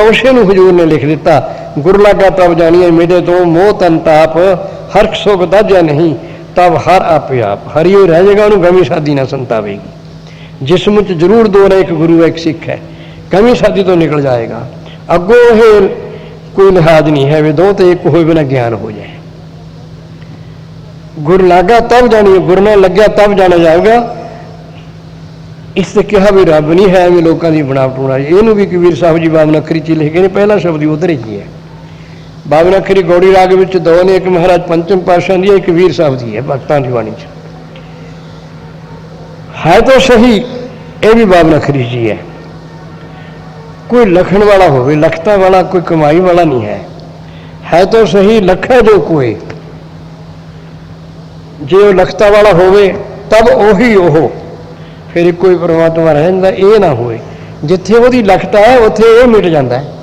ਉਸੇ ਨੂੰ ਹਜੂਰ ਨੇ ਲਿਖ ਦਿੱਤਾ, ਗੁਰ ਤਬ ਜਾਣੀਏ ਮੇਰੇ ਤੋਂ ਮੋਹ ਤਨ ਤਾਪ ਹਰ ਸੁਖ ਦਾਜਿਆ ਨਹੀਂ, ਤਬ ਹਰ ਆਪੇ ਆਪ, ਹਰਿਓ ਰਹਿ ਜਾਏਗਾ ਉਹਨੂੰ ਗਮੀ ਸਾਦੀ ਨਾ ਸੰਤਾਵੇਗੀ। ਜਿਸਮ ਚ ਜ਼ਰੂਰ ਦੋ ਨੇ, ਇੱਕ ਗੁਰੂ ਹੈ ਇੱਕ ਸਿੱਖ ਹੈ, ਗਮੀ ਸਾਦੀ ਤੋਂ ਨਿਕਲ ਜਾਏਗਾ। ਅੱਗੋਂ ਇਹ ਕੋਈ ਲਿਹਾਜ਼ ਨਹੀਂ ਹੈ ਵੇ ਦੋ ਤੇ ਇੱਕ ਹੋਏ ਬਿਨਾ ਗਿਆਨ ਹੋ ਜਾਏ। ਗੁਰ ਲਾਗਾ ਤਬ ਜਾਣੀਏ ਗੁਰ ਨਾਲ ਲੱਗਿਆ ਤਬ ਜਾਣਿਆ ਜਾਊਗਾ ਇਸ ਤੇ ਕਿਹਾ ਵੀ ਰੱਬ ਨਹੀਂ ਹੈ ਵੀ ਲੋਕਾਂ ਦੀ ਬਣਾਵਟ ਹੋਣਾ ਇਹਨੂੰ ਵੀ ਕਬੀਰ ਸਾਹਿਬ ਜੀ ਬਾਬ ਨਖਰੀ ਚ ਗਏ ਨੇ ਪਹਿਲਾ ਸ਼ਬਦ ਹੀ ਉਧਰ ਹੀ ਹੈ। ਬਾਬ ਨਖਰੀ ਗੌੜੀ ਰਾਗ ਵਿੱਚ ਦੋ ਨੇ ਇੱਕ ਮਹਾਰਾਜ ਪੰਚਮ ਪਾਤਸ਼ਾਹ ਦੀ ਹੈ, ਇੱਕ ਕਬੀਰ ਸਾਹਿਬ ਦੀ ਹੈ ਭਗਤਾਂ ਦੀ ਬਾਣੀ ਚ। ਹੈ ਤਾਂ ਸਹੀ ਇਹ ਵੀ ਬਾਬ ਨਖਰੀ ਜੀ ਹੈ। ਕੋਈ ਲਖਣ ਵਾਲਾ ਹੋਵੇ ਲਖਤਾ ਵਾਲਾ ਕੋਈ ਕਮਾਈ ਵਾਲਾ ਨਹੀਂ ਹੈ। ਹੈ ਤਾਂ ਸਹੀ ਲਖਾ ਜੋ ਕੋਈ। ਜੇ ਉਹ ਲਖਤਾ ਵਾਲਾ ਹੋਵੇ ਤਬ ਉਹੀ ਉਹ ਫਿਰ ਇੱਕੋ ਹੀ ਪਰਮਾਤਮਾ ਰਹਿ ਜਾਂਦਾ ਇਹ ਨਾ ਹੋਵੇ ਜਿੱਥੇ ਉਹਦੀ ਲਖਤਾ ਹੈ, ਉੱਥੇ ਇਹ ਮਿਟ ਜਾਂਦਾ ਹੈ।